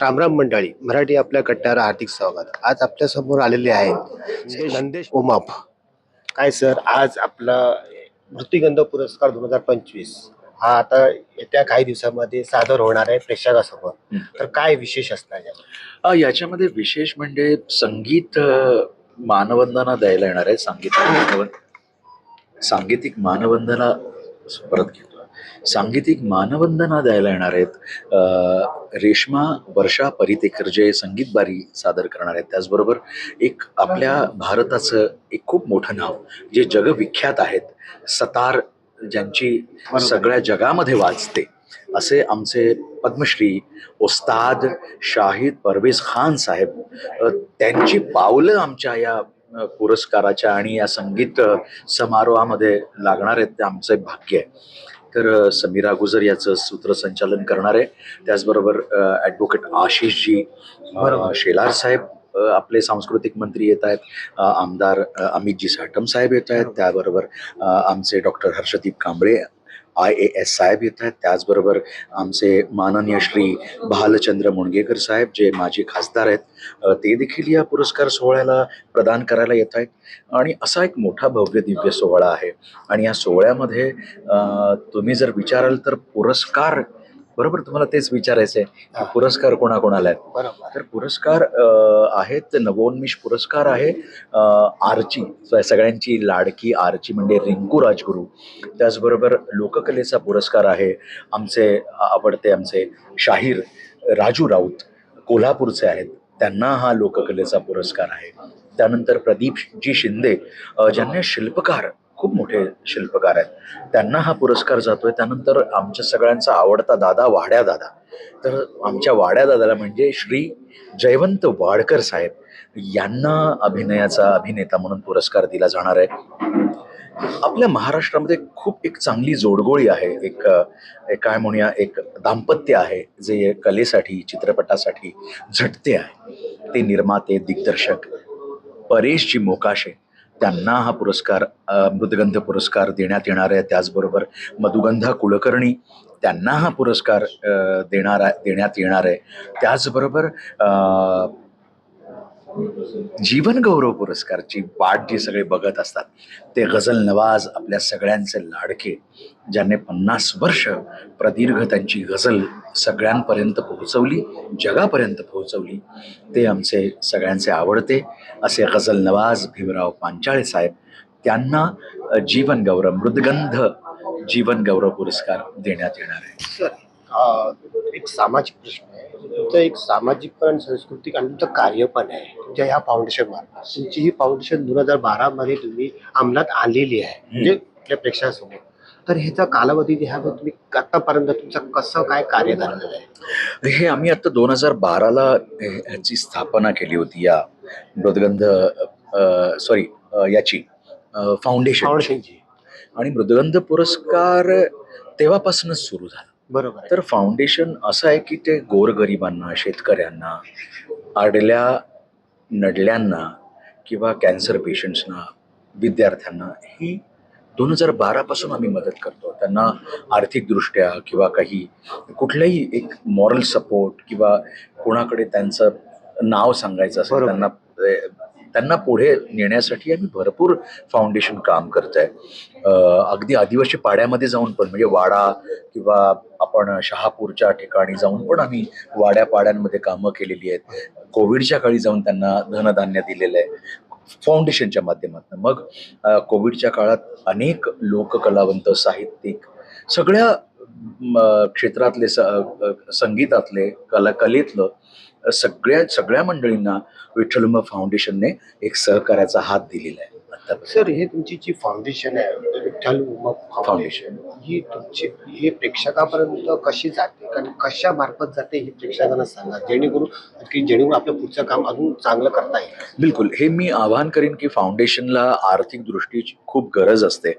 रामराम मंडळी मराठी आपल्या कट्ट्यावर आर्थिक स्वागत. आज आपल्यासमोर आलेले आहेत नंदेश ओमाप काय सर आज आपला मृत्यूगंध पुरस्कार दोन हजार पंचवीस हा आता येत्या काही दिवसामध्ये सादर होणार आहे प्रेक्षकासमोर. तर काय विशेष असणार यात? याच्यामध्ये विशेष म्हणजे संगीत मानवंदना द्यायला येणार आहे. सांगीतिक मानवन सांगीतिक मानवंदना परत घेऊ. सांगीतिक मानवंदना द्यायला येणार आहेत. रेश्मा वर्षा परितेकर जे संगीत बारी सादर करणार आहेत त्याचबरोबर एक आपल्या भारताचं एक खूप मोठं नाव जे जगविख्यात आहेत सतार ज्यांची सगळ्या जगामध्ये वाजते. असे आमचे पद्मश्री ओस्ताद शाहिद परवेज खान साहेब त्यांची पावलं आमच्या या पुरस्काराच्या आणि या संगीत समारोहामध्ये लागणार आहेत ते आमचं भाग्य आहे. तर समीरा गुजर याचं सूत्रसंचालन करणार आहे. त्याचबरोबर ॲडव्होकेट आशिषजी. शेलार साहेब आपले सांस्कृतिक मंत्री येत आहेत. आमदार अमितजी साठम साहेब येत आहेत. त्याबरोबर आमचे doctor Harshdeep Kamble I A S साहेब येत आहेत. त्याचबरोबर आमचे माननीय श्री भालचंद्र मुणगेकर साहेब जे माजी खासदार आहेत ते देखील या पुरस्कार सोहळ्याला प्रदान करायला येत आहेत. आणि असा एक मोठा भव्य दिव्य सोहळा आहे. आणि या सोहळ्यामध्ये तुम्ही जर विचाराल तर पुरस्कार बरोबर तुम्हाला तेच विचारायचं आहे पुरस्कार कोणाकोणाला आहेत? तर पुरस्कार आहेत नवोन्मेष पुरस्कार आहे आरची सगळ्यांची लाडकी आरची म्हणजे रिंकू राजगुरू. त्याचबरोबर लोककलेचा पुरस्कार आहे आमचे आवडते आमचे शाहीर राजू राऊत कोल्हापूरचे आहेत. त्यांना हा लोककलेचा पुरस्कार आहे. त्यानंतर प्रदीप जी शिंदे ज्यांना शिल्पकार खूप मोठे शिल्पकार आहेत. त्यांना हा पुरस्कार जातोय. त्यानंतर आमच्या सगळ्यांचा आवडता दादा वाड्या दादा. तर आमच्या वाड्या दादाला म्हणजे श्री जयवंत वाडकर साहेब यांना अभिनयाचा अभिनेता म्हणून पुरस्कार दिला जाणार आहे. आपल्या महाराष्ट्रामध्ये खूप एक चांगली जोडगोळी आहे. एक एक काय म्हणूया एक दाम्पत्य आहे जे कलेसाठी चित्रपटासाठी झटते आहे. ते निर्माते दिग्दर्शक परेशजी मोकाशे त्यांना हा पुरस्कार मृदगंध पुरस्कार देण्यात येणार आहे. त्याचबरोबर मधुगंधा कुलकर्णी त्यांना हा पुरस्कार देणार आहे देण्यात येणार आहे. त्याचबरोबर जीवन गौरव पुरस्कारची वाट जी सगळे बघत असतात ते गझल नवाज आपल्या सगळ्यांचे लाडके ज्यांनी पन्नास वर्ष प्रदीर्घ त्यांची गझल सगळ्यांपर्यंत पोहोचवली जगापर्यंत पोहोचवली ते आमचे सगळ्यांचे आवडते. असे गझल नवाज भीमराव पांचाळे साहेब त्यांना जीवन गौरव मृदगंध जीवन गौरव पुरस्कार देण्यात येणार आहे. सर एक सामाजिक प्रश्न तुमचं एक सामाजिक पण सांस्कृतिक आणि तुमचं कार्य पण आहे. तुमच्या ह्या फाउंडेशन मार्फत. तुमची ही फाउंडेशन दोन हजार बारा मध्ये तुम्ही अंमलात आणलेली आहे. म्हणजे आपल्या प्रेक्षकासमोर. तर ह्याचा कालावधी ह्यामध्ये तुम्ही आतापर्यंत तुमचं कसं काय कार्य झालेलं आहे? हे आम्ही आता दोन हजार बाराला ह्याची स्थापना केली होती या मृदगंध सॉरी याची फाउंडेशन फाउंडेशनची आणि मृदगंध पुरस्कार तेव्हापासूनच सुरू झाला. बरोबर तर फाउंडेशन असं आहे की ते गोरगरिबांना शेतकऱ्यांना आडल्या नडल्यांना किंवा कॅन्सर पेशंट्सना विद्यार्थ्यांना ही दोन हजार बारापासून आम्ही मदत करतो त्यांना आर्थिकदृष्ट्या किंवा काही कुठलाही एक मॉरल सपोर्ट किंवा कोणाकडे त्यांचं नाव सांगायचं असेल बरोबर. त्यांना त्यांना पुढे नेण्यासाठी आम्ही भरपूर फाउंडेशन काम करत आहे अगदी आदिवासी पाड्यामध्ये जाऊन पण म्हणजे वाडा किंवा आपण शहापूरच्या ठिकाणी जाऊन पण आम्ही वाड्या पाड्यांमध्ये कामं केलेली आहेत. कोविडच्या काळी जाऊन त्यांना धनधान्य दिलेलं आहे. फाउंडेशनच्या माध्यमातून. मग कोविडच्या काळात अनेक लोककलावंत साहित्यिक सगळ्या क्षेत्रातले स संगीतातले कला कलेतलं सगळ्या सगळ्या मंडळींना विठ्ठलुंब फाउंडेशनने एक सहकार्याचा हात दिलेला आहे. सर हे तुमची जी फाउंडेशन आहे विठ्ठल उमप फाउंडेशन ही तुमची हे प्रेक्षकापर्यंत कशी जाते? कारण कशा मार्फत जाते हे प्रेक्षकांना सांगा. जेणेकरून की जेणेकरून आपलं पुढचं काम अजून चांगलं करता येईल. बिलकुल. हे मी आवाहन करेन की फाउंडेशनला आर्थिक दृष्टीची खूप गरज असते.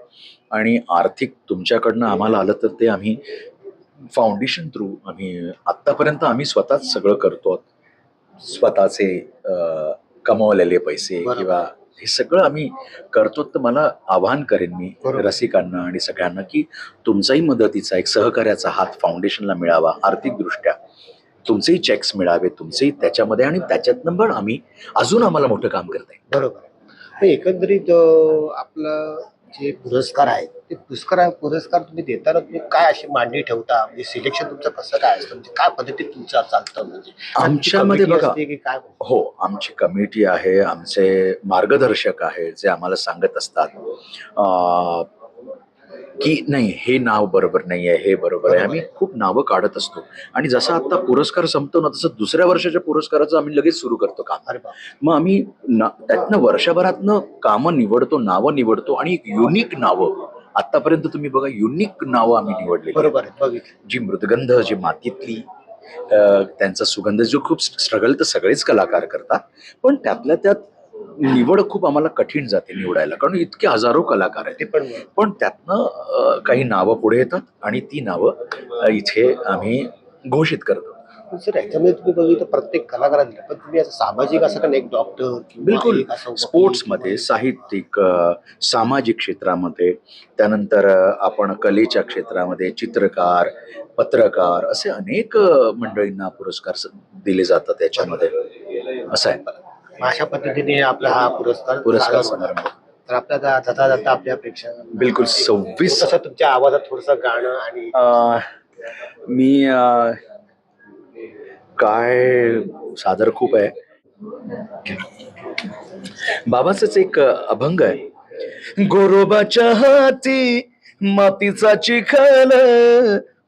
आणि आर्थिक तुमच्याकडनं आम्हाला आलं तर ते आम्ही फाउंडेशन थ्रू आम्ही आत्तापर्यंत आम्ही स्वतःच सगळं करतो स्वतःचे कमवलेले पैसे. किंवा हे सगळं आम्ही करतो तर मला आवाहन करेन मी. रसिकांना आणि सगळ्यांना की तुमचाही मदतीचा एक सहकार्याचा हात फाउंडेशनला मिळावा आर्थिकदृष्ट्या. तुमचेही चेक्स मिळावे तुमचेही त्याच्यामध्ये आणि त्याच्यातनं पण आम्ही अजून आम्हाला मोठं काम करता येईल. बरोबर. एकंदरीत आपलं जे पुरस्कार आहेत ते पुरस्कार पुरस्कार तुम्ही देताना तुम्ही काय अशी मांडणी ठेवता? म्हणजे सिलेक्शन तुमचं कसं काय असतं? म्हणजे काय पद्धतीत तुमचं चालतं? म्हणजे आमच्यामध्ये बघा. काय हो आमची कमिटी आहे आमचे मार्गदर्शक आहेत जे आम्हाला सांगत असतात. की नाही हे नाव बरोबर नाही आहे हे बरोबर आहे. आम्ही खूप नावं काढत असतो. आणि जसं आता पुरस्कार संपतो ना तसं दुसऱ्या वर्षाच्या पुरस्काराचं आम्ही लगेच सुरू करतो काम. मग आम्ही त्यातनं वर्षभरातनं कामं निवडतो नावं निवडतो आणि एक युनिक नावं आतापर्यंत तुम्ही बघा युनिक नावं आम्ही निवडलेली आहेत. बरोबर जी मृदगंध जी मातीतली त्यांचा सुगंध जो खूप स्ट्रगल तर सगळेच कलाकार करतात पण त्यातल्या त्यात निवड खूप आम्हाला कठीण जाते निवडायला कारण इतके हजारो कलाकार आहेत. ते पण पण त्यातनं काही नावं पुढे येतात आणि ती नावं इथे आम्ही घोषित करतो. पण सर याच्यामध्ये तुम्ही बघितलं प्रत्येक कलाकाराला दिलं. पण तुम्ही असं सामाजिक असं का एक डॉक्टर किंवा बिलकुल. एक असं वकील? स्पोर्ट्समध्ये साहित्यिक अ, सामाजिक क्षेत्रामध्ये त्यानंतर अ, आपण कलेच्या क्षेत्रामध्ये चित्रकार पत्रकार असे अनेक अ, मंडळींना पुरस्कार स- दिले जातात त्याच्यामध्ये असं आहे. अशा पद्धतीने आपला हा पुरस्कार पुरस्कार सादर होणार. समारंभ. तर आपल्या जाता जाता आपल्या प्रेक्षक बिलकुल सव्वीस तुमच्या आवाजात थोडस गाणं आणि अ, मी अ, काय सादर खूप आहे. बाबाच एक अभंग आहे. गोरोबाच्या हाती मातीचा चिखल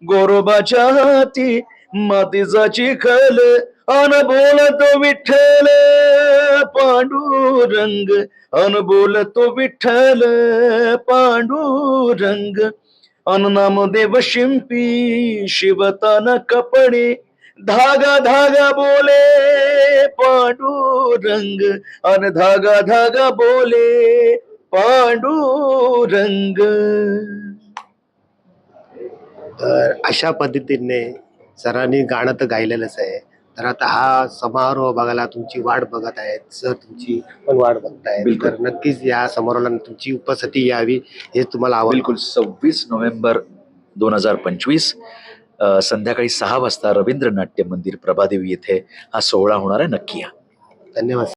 गोरोबाच्या हाती मातीचा चिखल अन बोलतो विठ्ठल पांडुरंग अन बोलतो विठ्ठल पांडुरंग अन नामदेव शिंपी शिवताना कपडे धागा धागा बोले पांडुरंग अन धागा धागा बोले पांडुरंग तर अशा पद्धतीने सरांनी गाणं तर गायलेलंच आहे. तर आता हा समारोह बघायला तुमची वाट बघत आहेत सर तुमची पण वाट बघतायत. तर नक्कीच या समारोहाला तुमची उपस्थिती यावी हे तुम्हाला आवडेल बिलकुल. सव्वीस नोव्हेंबर दोन हजार पंचवीस संध्याकाळी सहा वाजता रवींद्र नाट्य मंदिर प्रभादेवी येथे हा सोहळा होणार आहे. नक्की या. धन्यवाद.